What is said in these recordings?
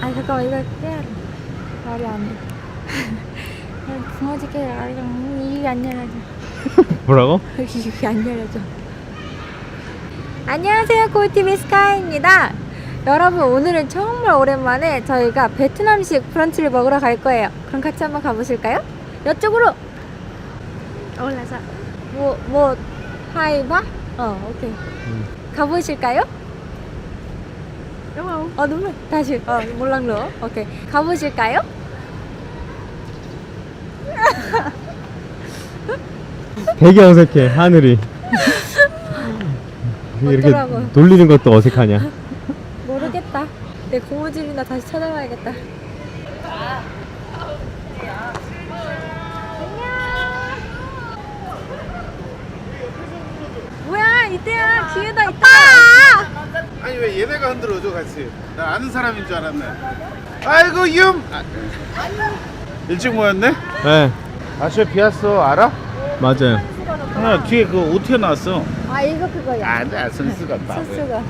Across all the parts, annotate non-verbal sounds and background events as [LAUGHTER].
아 잠깐만 이거 빼야 돼. 말이 안 돼. [LAUGHS] 붕어지게 말이 이게 안 열려져. [LAUGHS] 뭐라고? [LAUGHS] 이게 안 열려져. 안녕하세요 꿀TV 스카이입니다. 여러분 오늘은 정말 오랜만에 저희가 베트남식 브런치를 먹으러 갈 거예요. 그럼 같이 한번 가보실까요? 이쪽으로 올라서 뭐뭐 하이바? 어 오케이 가보실까요? Không? 어 rồi 다시. 어 몰랑 nữa 오케이. 가보실까요? 되게 어색해 하늘이. 이렇게 어쩌라고. 돌리는 것도 어색하냐. 모르겠다. 내 고무줄이나 다시 찾아봐야겠다 안녕 뭐야 이때야 기회다 있다. 아니 왜 얘네가 흔들어줘 같이. 나 아는 사람인 줄 알았네. 아이고 윰 아, 일찍 모였네? 네. 아저 비왔어? 알아? 맞아요. 하나 뒤에 그 OT가 나왔어. 아 이거 그거야. 아나 선수가 나 소스가.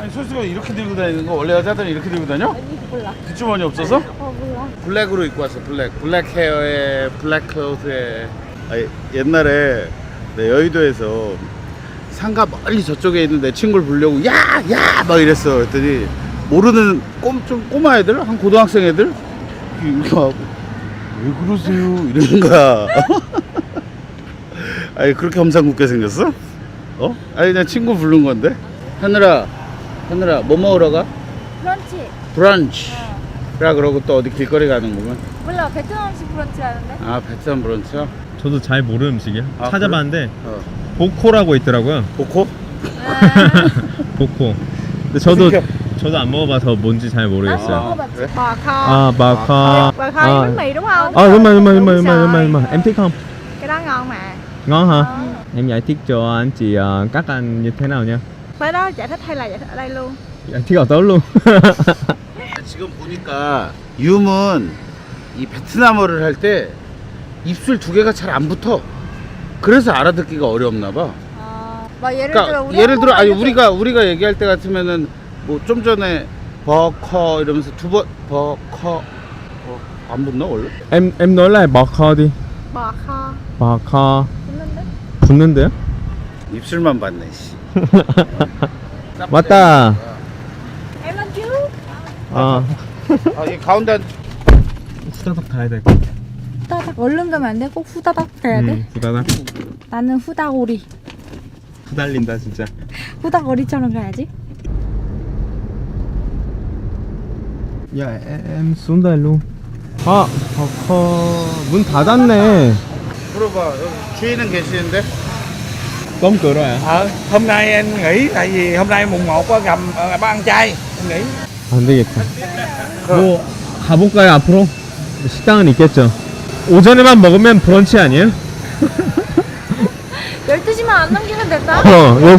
아니 선수가 이렇게 들고 다니는 거 원래 여자들은 이렇게 들고 다녀? 아니 몰라. 뒷주머니 없어서? 어 몰라. 블랙으로 입고 왔어 블랙. 블랙 헤어에 블랙 클로즈에. 아니, 옛날에 내 여의도에서 상가 멀리 저쪽에 있는 내 친구를 부르려고 야 야! 막 이랬어. 그랬더니 모르는 꼼, 좀 꼬마 애들? 한 고등학생 애들? 이거 왜 그러세요? 이러는 거야. [LAUGHS] 아니 그렇게 험상궂게 생겼어? 어? 아니 그냥 친구 부른 건데? 하늘아 하늘아 뭐 먹으러 가? 브런치. 브런치. 라 그러고 또 어디 길거리 가는구만. 몰라 베트남식 브런치라는데? 아 베트남 브런치야? 저도 잘 모르는 음식이야 아, 찾아봤는데 어 보코라고 있더라고요 보코? 보코 근데 저도. 저도 안 먹어봐서 뭔지 잘난 모르겠어요 먹어봤지 그래? bò kho 아 마카 bò kho với bánh mì đúng không à đúng rồi đúng rồi đúng rồi đúng rồi Đúng đúng rồi, rồi. đúng rồi em thích không cái đó ngon mà ngon hả Ờ. em giải thích cho anh chị ờ, các anh như thế nào nha Phải đó giải thích hay là giải thích ở đây luôn? giải thích 어떨 luôn 지금 보니까 윰은 이 베트남어를 할 때 입술 두 개가 잘 안 붙어. 그래서 알아듣기가 어렵나 봐. 아, 막 예를 그러니까 들어 우리 예를 들어 아니 우리가 우리가 얘기할 때 같으면은 뭐 좀 전에 버커 이러면서 두 번 버커 어, 안 붙나 원래? em em nói bò kho đi bò kho 붙는데? 붙는데요? 입술만 봤네 씨. [LAUGHS] 맞다. Trước 아. 아이 가운데 앉- 후다닥 가야 될 것 같아 얼른 가면 안 돼? 꼭 후다닥 가야 돼? 음, 후다닥? 나는 후다오리. 후달린다 진짜. 후다오리처럼 가야지. 야 xuống đây luôn 아 버커 문 닫았네. 물어봐. 여기 주인은 계시는데? rồi à? Ờ, hôm nay anh nghỉ tại vì hôm nay mùng 1 có gầm ờ, bác ăn chay anh nghỉ. 안 되겠다. 뭐 가볼까요 앞으로? 식당은 있겠죠 오전에만 먹으면 브런치 아니에요? [LAUGHS] 12시만 안 넘기면 된다? 어, 요,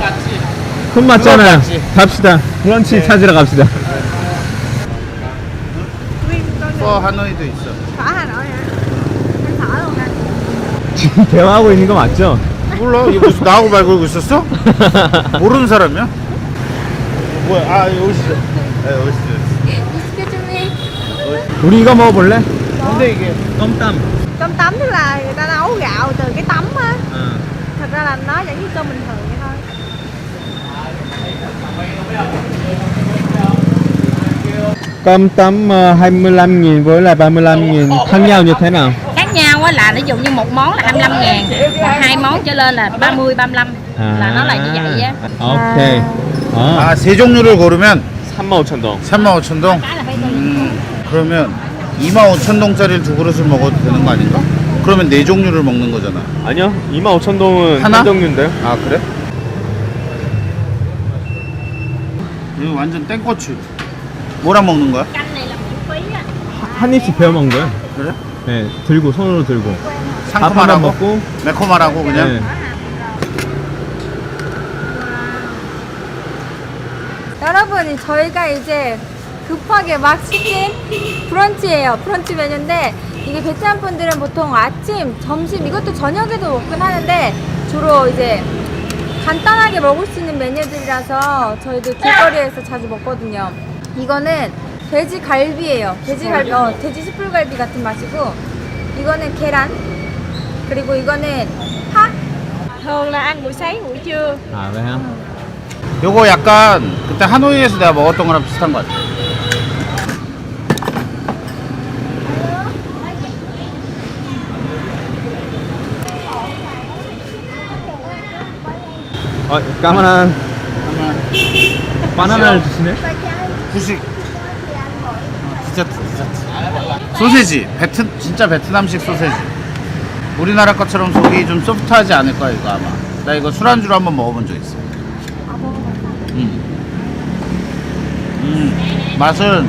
손 맞잖아요. 맞지. 갑시다. 브런치 찾으러 갑시다. 어 하노이도 있어? Ăn phở luôn hả? 지금 대화하고 있는 거 맞죠? 몰라 이거 무슨 나하고 말 걸고 있었어? [LAUGHS] 모르는 사람이야? 뭐야 아 여기 있어 네 여기 있어 Excuse me 우리 이거 먹어볼래? 근데 이게 껌땀. Cơm tấm tức là người ta nấu gạo từ cái tấm á Thật ra là nó giống như cơm bình thường vậy thôi 껌땀 ờ, 25.000 với lại 35.000 khác nhau như thế nào? khác nhau á là ví dụ như một món là 25 ngàn còn hai món trở lên là 30, 35 là nó là như vậy á 오케이. 아, 아 세 종류를 고르면 35,000동. 35,000동 cái là phải tùy 음, 그러면 25,000동짜리를 두 그릇을 먹어도 되는 거 아닌가? 그러면 네 종류를 먹는 거잖아 아니요. 25,000동은 하나? 한 종류인데요. 아 그래? 이거 완전 땡고추 뭐랑 먹는 거야? canh này là miễn phí á 한 입씩 베어 먹는 거예요. 그래? 네, 들고 손으로 들고. 밥 하나 상큼하라고? 먹고. 매콤하라고 그냥? 네. 여러분 저희가 이제 급하게 막 시킨 브런치예요 브런치 메뉴인데 이게 베트남 분들은 보통 아침, 점심 이것도 저녁에도 먹긴 하는데 주로 이제 간단하게 먹을 수 있는 메뉴들이라서 저희도 길거리에서 자주 먹거든요 이거는 돼지 갈비예요. 돼지 갈비, 어, 돼지 숯불갈비 같은 맛이고, 이거는 계란, 그리고 이거는 파. thường là ăn buổi sáng buổi trưa 아 왜요? 요거 약간 그때 하노이에서 내가 먹었던 거랑 비슷한 것 같아. 어 까만한 바나나를 주시네? 후식. 디저트, 디저트. 소세지. 베트, 진짜 베트남식 소세지. 우리나라 것처럼 속이 좀 소프트하지 않을 거야, 이거 아마. 나 이거 술안주로 한번 먹어본 적 있어. 음. 음, 맛은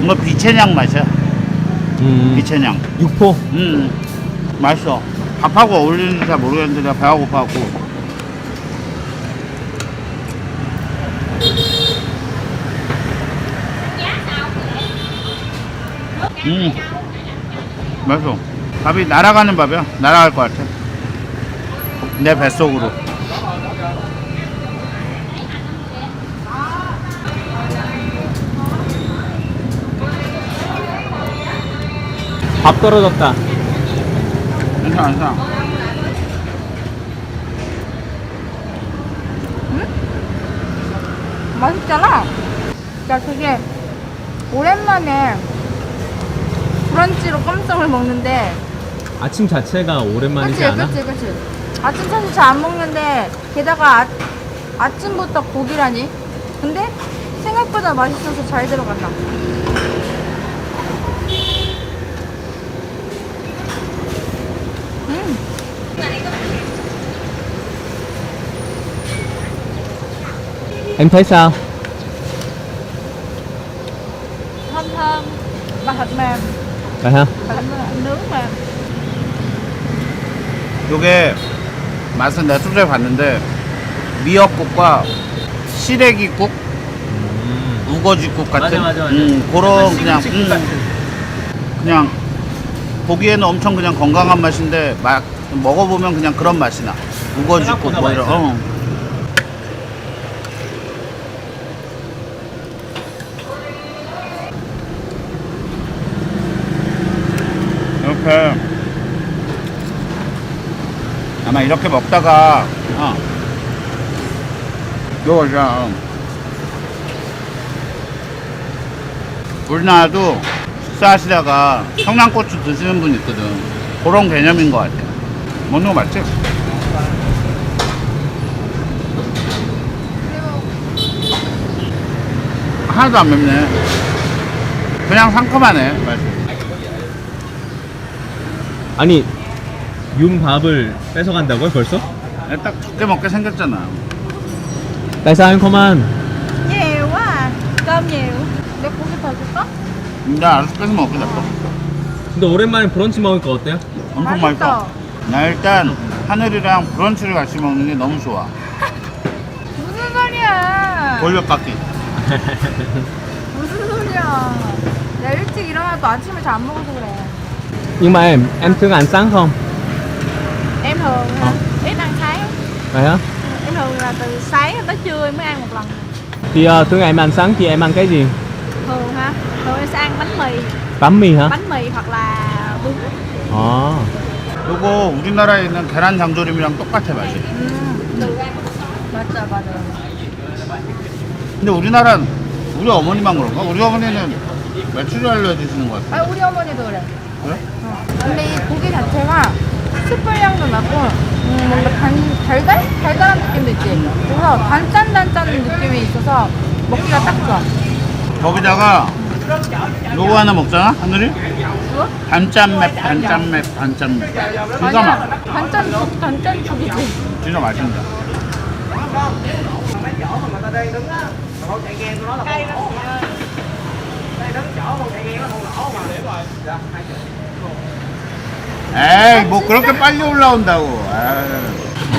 뭔가 비채냥 맛이야. 음 비채냥. 육포 음, 맛있어. 밥하고 어울리는지 잘 모르겠는데 내가 배가 고파갖고. 음, 맛있어. 밥이 날아가는 밥이야. 날아갈 것 같아. 내 뱃속으로. 밥 떨어졌다 괜찮아, 괜찮아. 맛있잖아. 야, 그게 오랜만에 브런치로 껌떡을 먹는데, 아침 자체가 오랜만이지 그치, 않아? 그치, 그치. 아침 사실 잘 안 먹는데, 게다가 아, 아침부터 고기라니? 근데 생각보다 맛있어서 잘 들어간다. 음, Em thấy sao? thơm thơm, và thịt mềm, Vậy hả? nướng mềm. 요게 맛은 내가 좀 전에 봤는데 미역국과 시래기국, 우거지국 같은 맞아, 맞아, 맞아. 음, 그런 그냥 음, 그냥 보기에는 엄청 그냥 건강한 맛인데 막 먹어보면 그냥 그런 맛이 나. 우거지국 생각보다 뭐 이런. 맛있어. 어. 이렇게 아마 이렇게 먹다가 어. 요거 그냥 우리나라도 식사하시다가 청양고추 드시는 분 있거든. 그런 개념인 것 같아 먹는 거 맞지? 하나도 안 맵네. 그냥 상큼하네 맛이 아니 윤 밥을 뺏어간다고요 벌써? 딱 적게 먹게 생겼잖아 không ăn? nhiều quá à, cơm nhiều. 내 고기 더 줄까? 나 알아서 뺏어 먹게 놨어 근데 오랜만에 브런치 먹으니까 어때요? 엄청 맛있어. 맛있어 나 일단 하늘이랑 브런치를 같이 먹는 게 너무 좋아 [LAUGHS] 무슨 소리야? 돌려깎기 [LAUGHS] 무슨 소리야? 내가 일찍 일어나도 아침을 잘 안 먹어서 그래. Nhưng mà em, em thường ăn sáng không? em thường Ờ. ít ăn sáng Vậy hả? em thường là từ sáng tới trưa em mới ăn một lần Thì uh, thường ngày em ăn sáng thì em ăn cái gì? thường hả thường em sẽ ăn bánh mì Bánh mì hả? bánh mì hoặc là bún 아 요거 우리나라에 있는 계란 장조림이랑 똑같아 맛이 음. 맞아, 맞아. 근데 우리나라는 우리 어머니만 그런가? 우리 어머니는 메추리 알려주시는 것 같아 아, 우리 어머니도 그래. 어. 근데 이 고기 자체가 숯불 향도 나고, 음, 뭔가 단, 달달? 달달한 느낌도 있지. 그래서 단짠단짠 느낌이 있어서 먹기가 딱 좋아. 거기다가 요거 하나 먹잖아 하늘이? 그거? 단짠맵 단짠맵 단짠맵 기가 아니야. 막 단짠, 단짠 죽이지. 진짜 맛있다 에이 뭐 그렇게 빨리 올라온다고.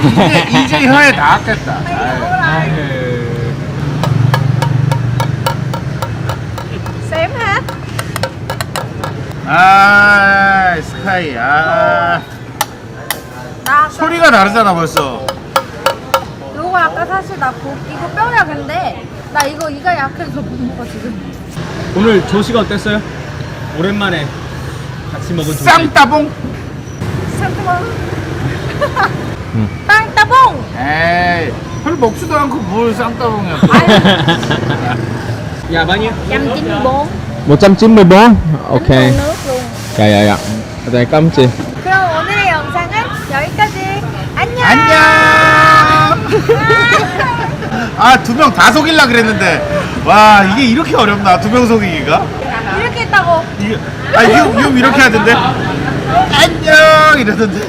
이제, 이제 혀에 닿았겠다. xém hết 아 스카이. 아. 나 아까, 소리가 다르잖아 벌써. 요거 아까 사실 나 고, 이거 뼈야 근데 나 이거 이가 약해서 못 먹어 지금. 오늘 조식 어땠어요? 오랜만에 같이 먹은 조식. 쌍따봉. [LAUGHS] 응. 땅따봉. 에이 별로 먹지도 않고 뭘 쌍따봉이야 [LAUGHS] 야, 많이? trăm chín mươi bốn 194? 오케이. nước luôn. 야야야. 네, 깜찍. 그럼 오늘의 영상은 여기까지. 안녕. 안녕 아 두 명 다 속일라 그랬는데. 와 이게 이렇게 어렵나 두 명 속이기가? 이렇게 했다고. 이게 아 이거 이거 이렇게 하던데? 안녕! 이러던데